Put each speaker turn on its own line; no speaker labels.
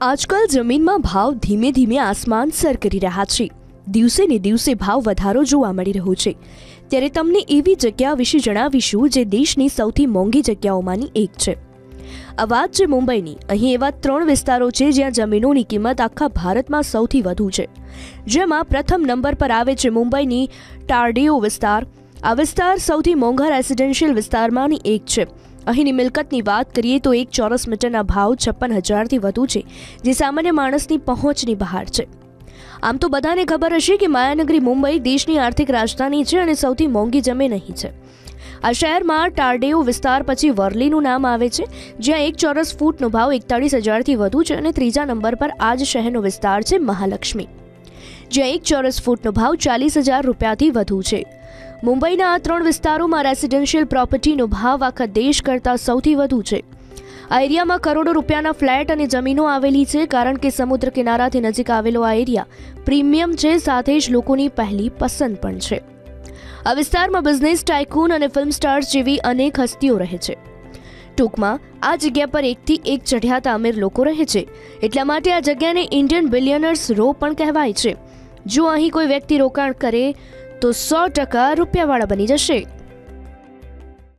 આજકાલ જમીનમાં ભાવ ધીમે ધીમે આસમાન સર કરી રહ્યા છે. દિવસે ને દિવસે ભાવ વધારો જોવા મળી રહ્યો છે. ત્યારે તમને એવી જગ્યા વિશે જણાવીશું જે દેશની સૌથી મોંઘી જગ્યાઓમાંની એક છે. આ વાત છે મુંબઈની. અહીં એવા ત્રણ વિસ્તારો છે જ્યાં જમીનોની કિંમત આખા ભારતમાં સૌથી વધુ છે. જેમાં પ્રથમ નંબર પર આવે છે મુંબઈની ટાર્ડિયો વિસ્તાર. આ વિસ્તાર સૌથી મોંઘા રેસિડેન્શિયલ વિસ્તારમાંની એક છે. અહીંની મિલકતની વાત કરીએ તો એક ચોરસ મીટરના ભાવ છપ્પન હજારથી વધુ છે, જે સામાન્ય માણસની પહોંચની બહાર છે. આમ તો બધાને ખબર હશે કે માયાનગરી મુંબઈ દેશની આર્થિક રાજધાની છે અને સૌથી મોંઘી જમીન અહીં છે. આ શહેરમાં ટાર્ડેઓ વિસ્તાર પછી વર્લીનું નામ આવે છે, જ્યાં એક ચોરસ ફૂટનો ભાવ એકતાળીસ હજારથી વધુ છે અને ત્રીજા નંબર પર આ જ શહેરનો વિસ્તાર છે મહાલક્ષ્મી. જ્યાં એક ચોરસ ફૂટનો ભાવ ચાલીસ હજાર રૂપિયાથી વધુ છે. મુંબઈના આ ત્રણ વિસ્તારોમાં રેસિડેન્શિયલ પ્રોપર્ટીનો ભાવ આખા દેશ કરતાં સૌથી વધુ છે. આ એરિયામાં કરોડો રૂપિયાના ફ્લેટ અને જમીનો આવેલી છે, કારણ કે સમુદ્ર કિનારાથી નજીક આવેલો આ એરિયા પ્રીમિયમ છે, સાથે જ લોકોની પહેલી પસંદ પણ છે. આ વિસ્તારમાં બિઝનેસ ટાઇકૂન અને ફિલ્મ સ્ટાર્સ જેવી અનેક હસ્તીઓ રહે છે. ટૂંકમાં, આ જગ્યા પર એકથી એક ચઢિયાતા અમીર લોકો રહે છે. એટલા માટે આ જગ્યાને ઇન્ડિયન બિલિયનર્સ રો પણ કહેવાય છે. જો અહીં કોઈ વ્યક્તિ રોકાણ કરે તો સો ટકા રૂપિયાવાળા બની જશે.